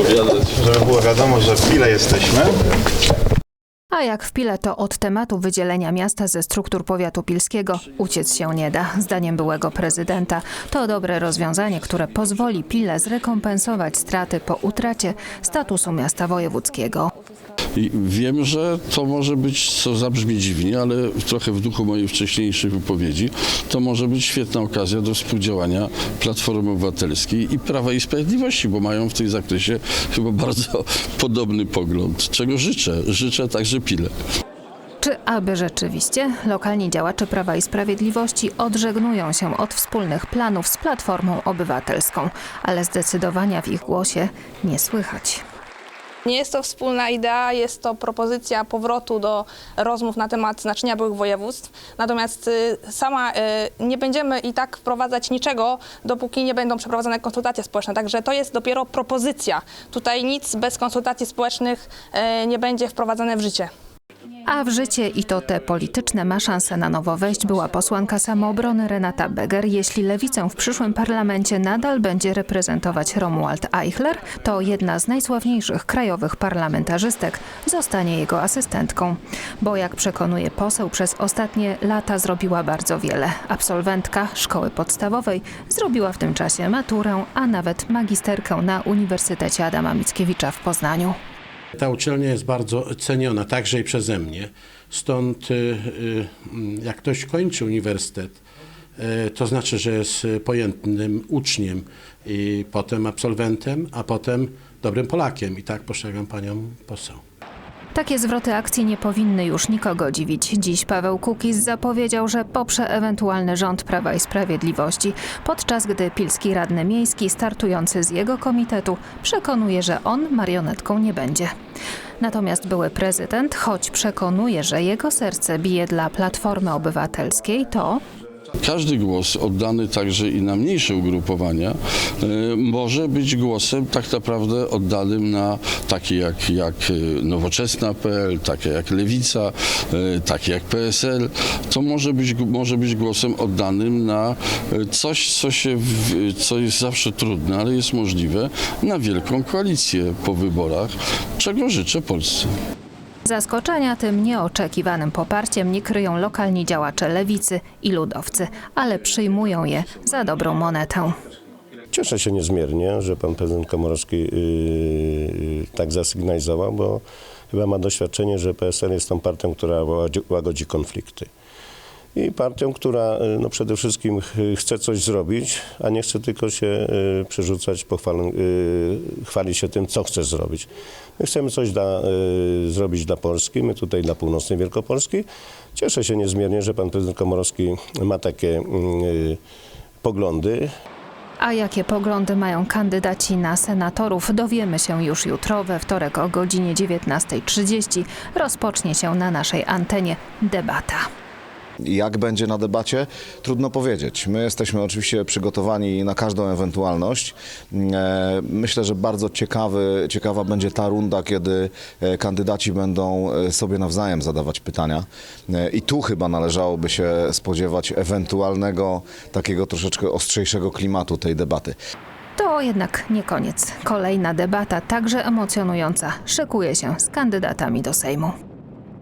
odpowiadać. Żeby było wiadomo, że w Pile jesteśmy. A jak w Pile, to od tematu wydzielenia miasta ze struktur powiatu pilskiego uciec się nie da. Zdaniem byłego prezydenta to dobre rozwiązanie, które pozwoli Pile zrekompensować straty po utracie statusu miasta wojewódzkiego. I wiem, że to może być, co zabrzmi dziwnie, ale trochę w duchu mojej wcześniejszej wypowiedzi, to może być świetna okazja do współdziałania Platformy Obywatelskiej i Prawa i Sprawiedliwości, bo mają w tym zakresie chyba bardzo podobny pogląd, czego życzę. Życzę także Pile. Czy aby rzeczywiście lokalni działacze Prawa i Sprawiedliwości odżegnują się od wspólnych planów z Platformą Obywatelską, ale zdecydowania w ich głosie nie słychać. Nie jest to wspólna idea, jest to propozycja powrotu do rozmów na temat znaczenia byłych województw. Natomiast y, sama y, nie będziemy i tak wprowadzać niczego, dopóki nie będą przeprowadzone konsultacje społeczne. Także to jest dopiero propozycja. Tutaj nic bez konsultacji społecznych y, nie będzie wprowadzane w życie. A w życie i to te polityczne ma szansę na nowo wejść była posłanka samoobrony Renata Beger. Jeśli lewicę w przyszłym parlamencie nadal będzie reprezentować Romuald Eichler, to jedna z najsławniejszych krajowych parlamentarzystek zostanie jego asystentką. Bo jak przekonuje poseł, przez ostatnie lata zrobiła bardzo wiele. Absolwentka szkoły podstawowej zrobiła w tym czasie maturę, a nawet magisterkę na Uniwersytecie Adama Mickiewicza w Poznaniu. Ta uczelnia jest bardzo ceniona, także i przeze mnie. Stąd y, y, jak ktoś kończy uniwersytet, y, to znaczy, że jest pojętnym uczniem i potem absolwentem, a potem dobrym Polakiem. I tak postrzegam panią poseł. Takie zwroty akcji nie powinny już nikogo dziwić. Dziś Paweł Kukiz zapowiedział, że poprze ewentualny rząd Prawa i Sprawiedliwości, podczas gdy pilski radny miejski startujący z jego komitetu przekonuje, że on marionetką nie będzie. Natomiast były prezydent, choć przekonuje, że jego serce bije dla Platformy Obywatelskiej, to Każdy głos oddany także i na mniejsze ugrupowania e, może być głosem tak naprawdę oddanym na takie jak, jak e, Nowoczesna.pl, takie jak Lewica, e, takie jak PSL. To może być, może być głosem oddanym na coś, co, się, co jest zawsze trudne, ale jest możliwe, na wielką koalicję po wyborach, czego życzę Polsce. Zaskoczenia tym nieoczekiwanym poparciem nie kryją lokalni działacze lewicy i ludowcy, ale przyjmują je za dobrą monetę. Cieszę się niezmiernie, że pan prezydent Komorowski yy, yy, tak zasygnalizował, bo chyba ma doświadczenie, że PSL jest tą partią, która łagodzi, konflikty. I partią, która yy, no przede wszystkim ch- chce coś zrobić, a nie chce tylko się yy, przerzucać, pochwalą, yy, chwalić się tym, co chce zrobić. My chcemy coś dla, zrobić dla Polski, my tutaj dla północnej Wielkopolski. Cieszę się niezmiernie, że pan prezydent Komorowski ma takie poglądy. A jakie poglądy mają kandydaci na senatorów, dowiemy się już jutro. We wtorek o godzinie 19.30 rozpocznie się na naszej antenie debata. Jak będzie na debacie? Trudno powiedzieć. My jesteśmy oczywiście przygotowani na każdą ewentualność. E, Myślę, że bardzo ciekawy, ciekawa będzie ta runda, kiedy e, kandydaci będą e, sobie nawzajem zadawać pytania. I tu chyba należałoby się spodziewać ewentualnego takiego troszeczkę ostrzejszego klimatu tej debaty. To jednak nie koniec. Kolejna debata, także emocjonująca, szykuje się z kandydatami do Sejmu.